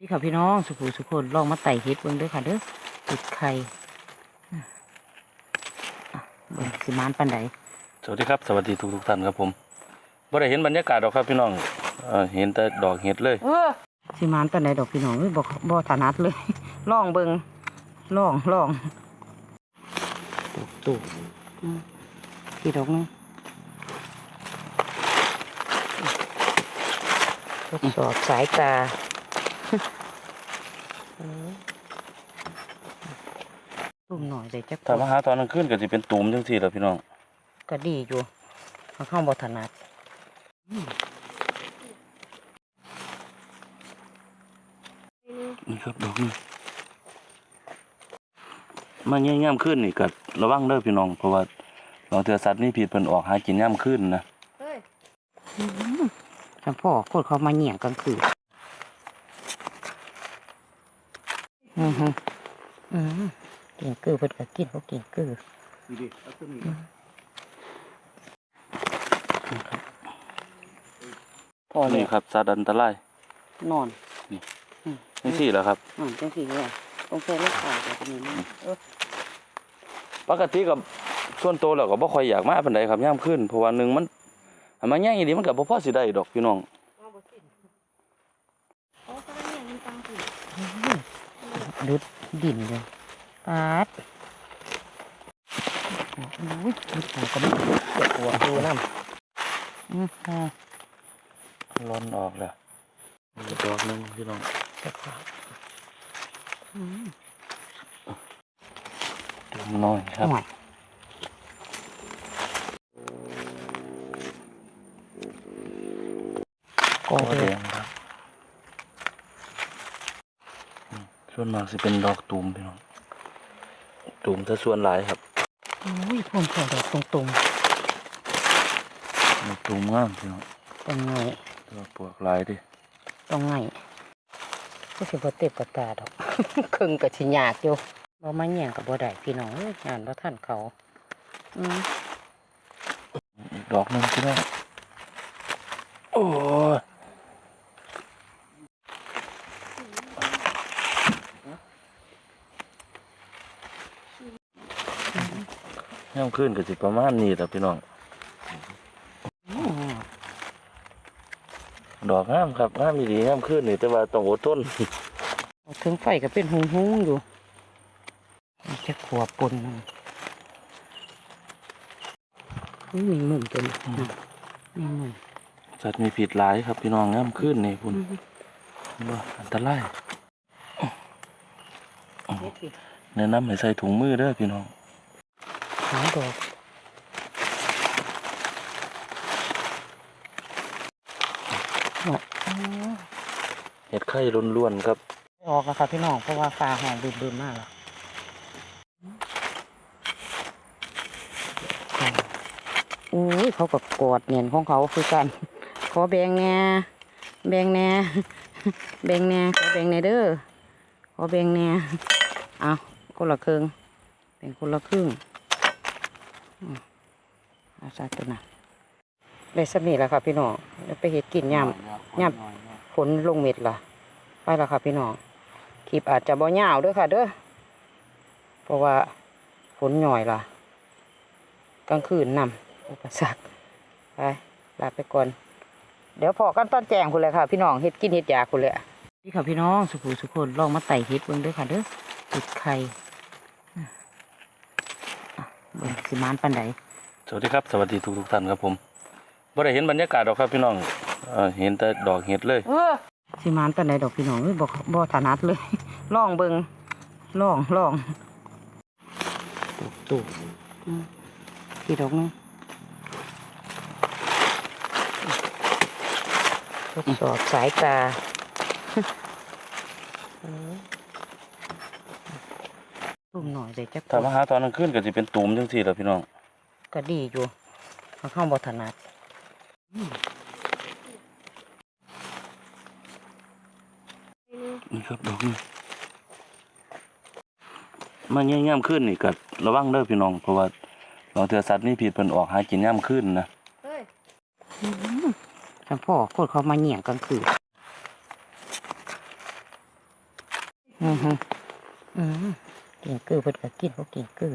นี่ค่ะพี่น้องสุขุสุขคนลองมาไต่เฮ็ดเบิ่งเด้อค่ะเด้อติดไข่อะอะเบิ่งสิมานปันใดสวัสดีครับ สวัสดีทุกทุกๆท่านครับผมบ่ได้เห็นบรรยากาศหรอกครับพี่น้องเอ่อเห็นแต่ดอกเห็ดเลยเออสิมานปันใดดอกพี่น้องเอ้ยบ่บ่ถนัดเลยลองเบิ่งลองลองตุกตุกอืมกี่ดอกนึงทดสอบสายตา ตุ่มหน่อยเลยจักถ้ามาหาตอนกลางคืนก็สิเป็นตุ่มจังซี่แหละพี่น้องก็ดีอยู่เขาเข้าบ่ถนัดนี่ครับดอกนี้มาแย่ๆขึ้นนี่ก็ระวังเด้อพี่น้องเพราะว่าบางเทื่อสัตว์มีพิษเพิ่นออกหากินย่ำขึ้นนะฉันพ่อโคตรเขามาเหนียงกลางคืน อือฮึอือกินเกลือเพิ่นก็กินเขากินเกลือพ่อนี่ครับสัตว์อันตรายนอนจังซี่แหละครับนอนจังซี่เลยต้องใช้ลูกขาแบบนี้นะเออปกติกับส่วนตัวแล้วก็บ่ค่อยอยากมาปานใดครับย่ำขึ้นเพราะว่าหนึงมันอันมาแย่งอีหลีมันก็บ่พอสิได้ดอกพี่น้อง ดุดดินเลยปาดโอ้ยดุดขาก็ไม่เจ็บปวดดูน้ำอือฮะร้อนออกแล้วอีกดอกหนึงพี่น้องเจ็บขาอืมเต็มน้อยครับห่วยกอก็เลแดย งครับอืมส่ วนมากสิเป็นดอกตูมพี่น้องตูมถ้าส่วนหลายครับอุ้ยพ่นแค่ดอกตรงดอกตูมงามพี่น้องๆตรงไงตัวปวกหลายดิตรงไงก็สิบ่เต็บกระตาดอกครึ่งกับสิยากอยู่บ่มาแย่งกับบ่ได้พี่น้องเอ้ยงานบ่ทันเขาอืมอีกดอกหนึงพี่น้องโอ้ ยย่ำขึ้นก็สิประมาณนี้แหละพี่น้องอืมดอกงามครับงามอีดีงามขึ้นนี่แต่ว่าต้องอดทนเอาถึงไฟก็เป็นหุงๆอยู่มันจะขัวปนมันอุ้ยมีมุมตัวนี้นะมีมุมสัตว์มีผิดหลายครับพี่น้องงามขึ้นนี่คุณว่าอันตรายเฮ็ดสิแนะนำให้ใส่ถุงมือเด้อพี่น้อง หาดอกเนาะอ๋อเห็ดไข่ล้วนๆครับไม่ออกแล้วครับพี่น้องเพราะว่าฟ้าห้องบืนๆมากแล้วอุ้ยเขาก็กอดเนียนของเขาคือกัน ขอแบ่งแหน่แบ่งแหน่แบ่งแหน่ขอแบ่งแหน่เด้อขอแบ่งแหน่เอาคนละครึ่งแบ่งคนละครึ่ง อืมเอาซะตัวน่ะได้สำนีแล้วครับพี่น้องแล้วไปเฮ็ดกินยำย่ำฝนลงเม็ดล่ะ ไปแล้วค่ะพี่น้องคลิปอาจจะบ่ยาวเด้วยค่ะ เด้อเพราะว่าฝนหน่อยล่ะ กลางคืนนำอุปสรรคไปลาไปก่อนเดี๋ยวพอกันตอนแจ้งคุณเลยค่ะ พี่น้องเฮ็ดกินเฮ็ดยาคุณเลยนี่ค่ะพี่น้องสุขุสุขคนลองมาไต่เฮ็ดเบิ่งเด้อค่ะเด้อติดไข่อะอะเบิ่ง สิมานปันใดสวัสดีครับ สวัสดีทุกๆท่านครับผมบ่ได้เห็นบรรยากาศหรอกครับพี่น้องเอ่อเห็นแต่ดอกเห็ดเลยเออสิมานปันใดดอกพี่น้องเอ้ยบ่บ่ถนัดเลยลองเบิ่งลองลองตุกตุกอืมกี่ดอกนึงทดสอบสายตาเออ ตุ่มหน่อยเลยจักถ้ามาหาตอนกลางคืนก็สิเป็นตุ่มจังซี่แหละพี่น้อง ก็ดีอยู่เขาเข้าบ่ถนัดนี่ครับดอกนี้มาแย่ๆขึ้นนี่ก็ระวังเด้อพี่น้องเพราะว่าบางเทื่อสัตว์มีพิษเพิ่นออกหากินย่ำขึ้นนะฉันพ่อโคตรเขามาเหนียงกลางคืนอือฮึอืม กินคือเพิ่นก็กินเขากินคือ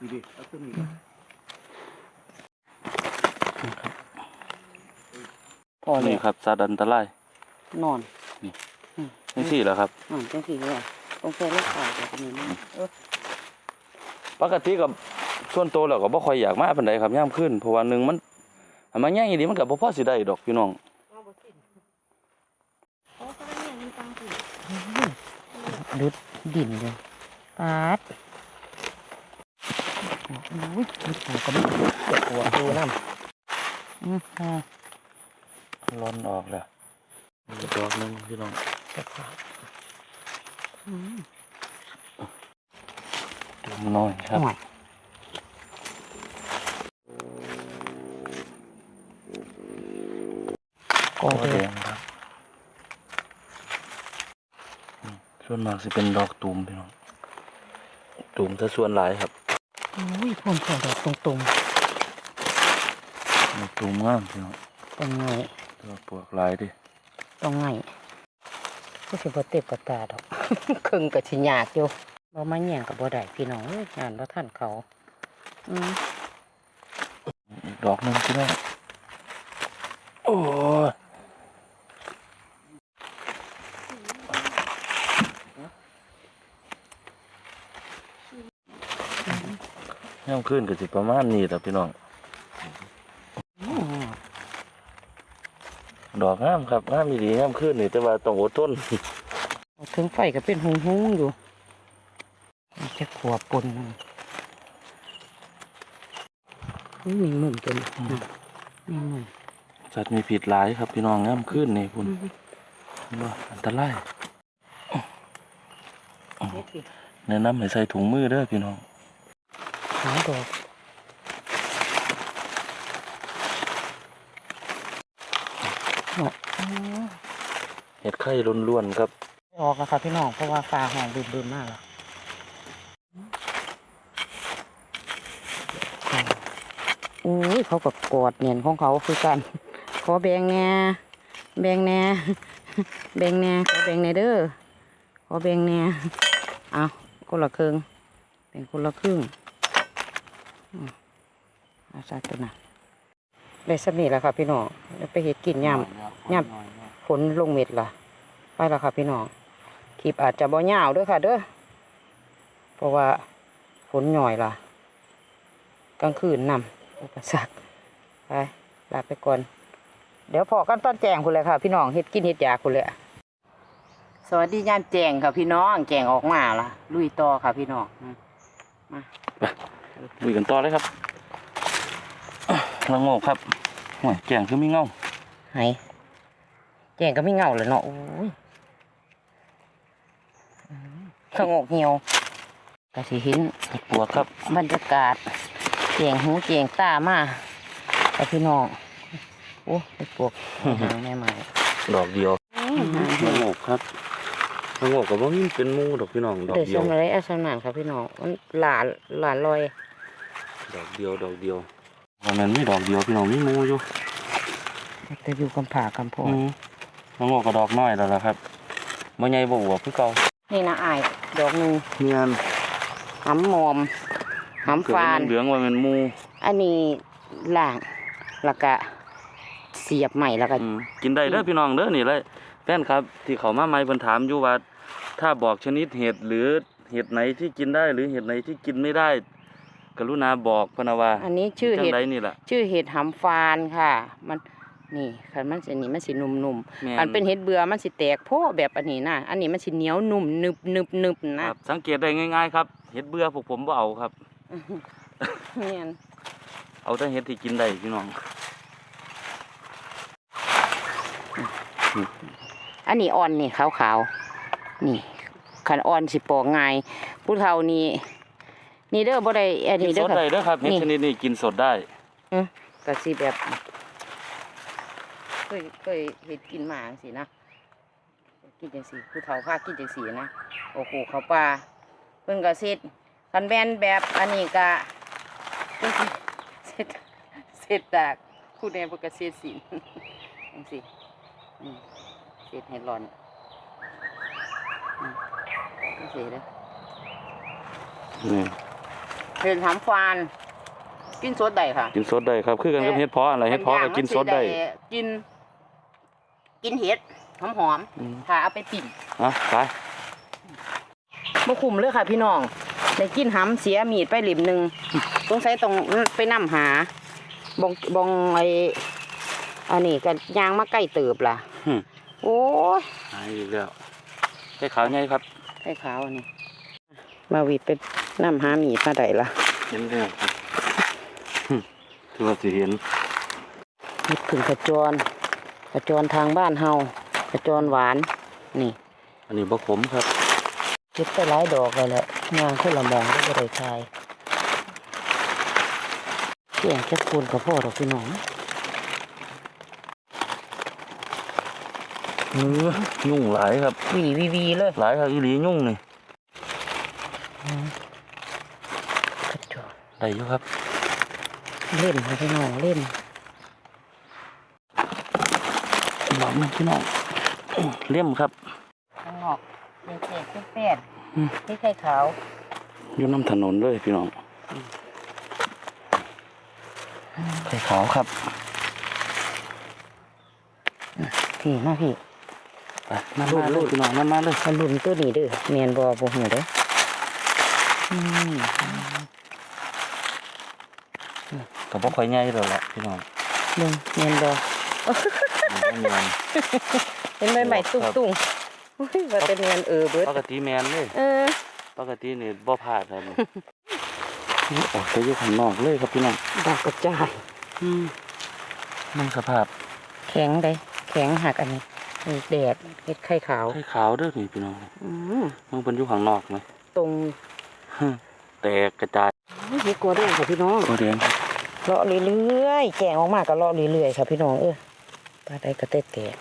ดูดิเอาขึ้นอีกพอเลนี่ยครับสัตว์อันตรายนอนนี่สี่แหล้วครับนอนจังซี่เลยต้องใส่ลูกขาแบบนี้นะเออปกติกับส่วนตัวแล้วก็บ่ค่อยอยากมาปานใดครับยามคืนเพราะว่าหนึ่งมันอันมันใหญ่ดีมันก็บ่พอสิได้ดอกพี่น้องดุดดินเลย ปาดอุ้ยมีปูก็มีเจ็บหัวดูน้ำอืมอ่าร้อนออกแล้วมีดอกหนึงพี่น้องเจ็บหัวอืมดุมน้อยครับห่วยโอ้แดงครับอืมส่วนมากสิเป็นดอกตูมพี่น้อง ตูมซะส่วนหลายครับอุ้ยพ่นแค่ดอกตรงดอกตูมงามพี่น้องๆตรงไงแต่ว่าปลวกหลายดิตรงไงก็สิบ่เต็บกระตาดอกครึ่งก็สิยากอยู่บ่มาแย่งกับบ่ได้พี่น้องเอ้ยงานบ่ทันเขาอืมอีกดอกหนึงพี่น้องโอ้ ยยามคืนก็สิประมาณนี้แหละพี่น้องอืมดอกงามครับงามดีงามขึ้นนี่แต่ว่าต้องอดทนเอาถึงไฟก็เป็นหงหงๆอยู่มันจะขวบปนนั่นอุ้ยมีมุมตัวนี้นะมีมุมสัตว์มีผิดหลายครับพี่น้องงามขึ้นนี่คุณว่าอันตรายเฮ็ดสิแนะนำให้ใส่ถุงมือเด้อพี่น้อง หาดอกเนาะอ๋อเห็ดไข่ล้วนๆครับออกแล้วครับพี่น้องเพราะว่าฟ้าห้องบืนๆมากแล้วอุ้ยเขาก็กอดเนียนของเขาคือกัน ขอแบงแหน่แบงแหน่แบงแหน่ขอแบงแหน่เด้อขอแบงแหน่เอาคนละครึ่งเป็นคนละครึ่ง อืมเอาซะตัวน่ะได้สำนีแล้วค่ะพี่น้องเดี๋ยวไปเห็ดกินยำยำฝนลงเม็ดล่ะ ไปแล้วค่ะพี่น้องคลิปอาจจะบ่ยาวเด้วยค่ะ เด้อเพราะว่าฝนหน่อยล่ะ กลางคืนนำอุปสรรคไปลาไปก่อน เดี๋ยวพอกันตอนแจงคุณเลยค่ะ พี่น้องเฮ็ดกินเฮ็ดยาคุณเลยสวัสดียามแจงค่ะพี่น้องแจงออกมาล่ะ ลุยต่อค่ะพี่น้องอืมมา ลุยกันต่อเลยครับละโงกครับห่วยแก่งคือมีเงาไหแจงก็ไม่เหงาเลยเนาะโอ้ยอืมขงกเหี่ยวก็สิเห็นเห็ดปวกครับบรรยากาศเจียงหูเจียงตามาแต่พี่น้องโอ้ไปปวกหางแม่ไม้ดอกเดียวละโงกครับ ละโงกกับว่ามีเป็นหมูดอกพี่น้องดอกเดี๋ยวเดียชวมอะไรอาสนานครับพี่น้องมันหลานหลานลอยดอกเดียวดอกเดียวว่ามันไม่ดอกเดียวพี่น้องมีหมูอยู่แต่อยู่กำผากำพงอืมละโงกกับดอกน้อยแล้วล่ะครับบ่ใหญ่บ่อวบคือเก่านี่นะอายดอกหนึ่งเงียนหำมอมหำฟานเหลืองๆว่ามันหมูอันนี้ล่างแล้วก็ เสียบใหม่แล้วก็อืมกินได้เด้อพี่น้องเด้อนี่เลยแฟนครับ ที่เขามาใหม่เพิ่นถามอยู่ว่า ถ้าบอกชนิดเห็ดหรือเห็ดไหนที่กินได้หรือเห็ดไหนที่กินไม่ได้ กรุณาบอกพะนะว่าอันนี้ชื่อจัเห็งดไดนี่ล่ะชื่อเห็ดหำฟานค่ะ มันนี่คันมันสินี่มันสินุ่มแม่ๆอันเป็นเห็ดเบื่อมันสิแตกโพะแบบอันนี้นะอันนี้มันสิเหนียวนุ่มนึบนึบนึบคนะรับสังเกตได้ง่ายๆครับเห็ดเบื่อพวกผมบ่เอาครับ เนี่ยเอาแต่เห็ดที่กินได้พี่น้อง อันนี้อ่อนนี่ขาวๆนี่ขันอ่อนสิปอกง่ายผู้เฒ่านี่นี่เด้อบ่ได้อันกินี้นเด้สอดค่ะได้เด้อครับเห็ดนี่ชนิดนี้กินสดได้อือก็สิแบบเคยเคยเฮ็ดกินมาจังซี่นะกินจังซี่ผู้เฒ่าพากินจังซี่นะโอ้โหเขาป่าเพิ่นก็เฮ็ดคันแม่นแบบอันนี้ก็เพิ่นสิเสร็จเสร็จดากผู้ใดบ่ก็เสร็จสินจังซี่อืม เสร็จให้ร้อนอืมสิเด้อนี่เห็ดหำฟาน กินสดได้ค่ะ กินสดได้ครับคือกันกับเฮ็ดเพาะอะไรเฮ็ดเพาะก็กินสดได้ กิน กินเห็ดหอมหอมอืมๆถ้าเอาไปปิ่นอะไปบ่คุ้มเลยค่ะพี่น้องได้กินหำเสียมีดไปหลิมหนึ่งสงสัยต้องไปนํหาบองบองไอ อันนี้ก็ยางมาใกล้เติบล่ะหึโอ้ยหายอีกแล้วไข่ขาวไงครับไข่ขาวอันนี้มาวิดไปนํหามีดมาได้ละเห็นแล้วครับหึถือว่าสิเห็นเห็ดผึ่งขจรขจรทางบ้านเฮาขจรหวาน นี่ อันนี้บ่ขมครับเก็บไปหลายดอกเลยแหละงานคนละมองก็บ่ได้ทายเกี่ยงแค่คูณกับพ่อดอกพี่น้อง เออ ยุ่งหลายครับหวีวีวีเลยหลายครับอีหลียุ่งนี่ขจรได้อยู่ครับ เล่นค่ะพี่น้องเล่นบอกมันพี่น้องอื้อเลี่ยมครับข้างนอกเป็นเศษเป็นเป็ดอืมนี่ไข่ขาวอยู่น้ำถนนเลยพี่น้องไข่ขาวครับ พี่มาพี่ไปน้ำ มาเลยพี่น้องน้ำมาเลยมาลุ่นตัวนี้เด้อเมียนบอบ่หูเด้ออืมก็บ่ค่อยใหญ่แล้วล่ะพี่น้องเบิ่งเมียนบอมันบ่แม่นเป็นใบใหม่ตุ้งครับตุ้งๆอุ้ยว่าแต่เมียนเออเบิดปกติแมนเลยเออปกตินี่บ่พลาดครับนี่ออกไปอยู่ข้างนอกเลยครับพี่น้องดอกกระจายอืมนั่งสภาพ แข็งได้แข็งหักอันนี้นี่ แดดเฮ็ดไข่ขาว ไข่ขาวเด้อนี่พี่น้องอืมมันเป็นอยู่ข้างนอกไหมตรงแตกกระจายไม่เยกลัวเด้วยค่ะพี่น้องตัวแดงเลาะเรื่อยๆแกงออกมาก็เลาะเรื่อยๆค่ะพี่น้องเออปลาได้กระเตะแตก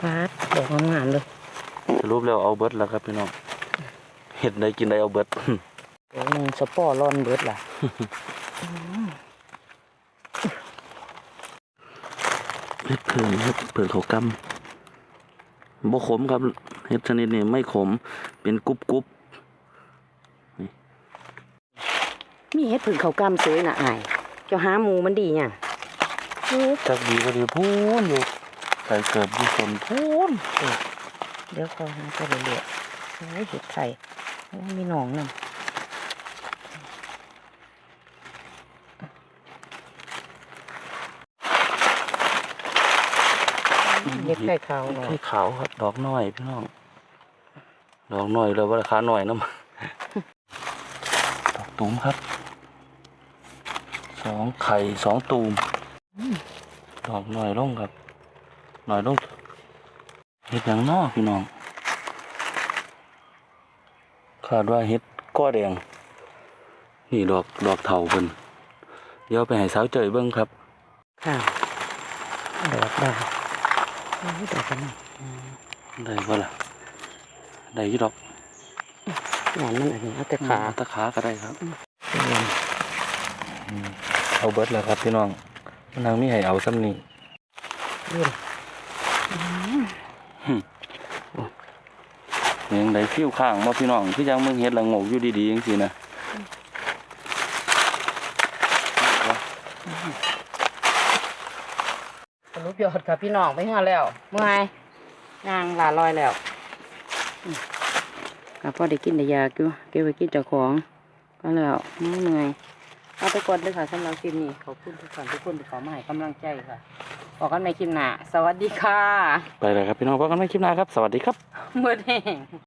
ปลาดดอกงามๆเลยสรุปแล้วเอาเบิดแล้วครับพี่น้องเห็ดได้กินได้เอาเบิดดอกหนึ่งสปอร์ร้อนเบิดล่ะ เห็ ดเผือกเห็ดเผือกเขากำบ่ขมครับเห็ดชนิดนี้ไม่ขมเป็นกรุบกรุบมีเห็ดผึ่งเขาวกำสวยน่ะอายเจ้าหาหมูมันดีเนี่ยจักดีก็ดีพูนอยู่ใส่เกิดอยู่คนพูนเดี๋ยวคอยหาไปเรื่อยๆโอ้ยเห็ดไข่โอ้ยมีหนองนั่น เห็ดไข่ขาวหน่อยไข่ขาวครับ ดอกน้อยพี่น้อง ดอกน้อยแล้วว่าราคาหน่อยน้ำดอกตูมครับ สองไข่สองตูม ดอกหน่อยลงครับ หน่อยลงเห็ดอย่างนอพี่น้อง คาดว่าเห็ดก้อแดง นี่ดอกดอกเถาเพิ่นเดี๋ยวไปให้สาวเจยเบิ่งครับค่ะดอกดาวโอ้ย ดอกกันนี่ได้บ่ล่ะได้อยี่ดอกหวานมันอันนี้เอาแต่ขาตะขาก็ได้ครับเรียนเอาเบิดแล้วครับพี่น้องนางมีให้เอาซ้ำนี่เรียนยังได้ฟิวข้างมาพี่น้องคือยังมึงเฮ็ดละโงกอยู่ดีๆจังซี่นะส รุปยอดค่ะพี่น้องไปหาแล้ว เมื่อยนางหลาลอยแล้วอืมก็พอได้กินได้ยาอยู่เก็บไว้กินเจ้าของก็แล้วไม่เหนื่อยเอาไปกดเลยค่ะสำหรับคลิปนี้ขอบคุณทุกท่านทุกคนที่เข้ามาให้กำลังใจค่ะบอกกันในคลิปหน้าสวัสดีค่ะ ไปเลยครับพี่น้องพบกันใหม่คลิปหน้าครับ สวัสดีครับเมื่อแห้ง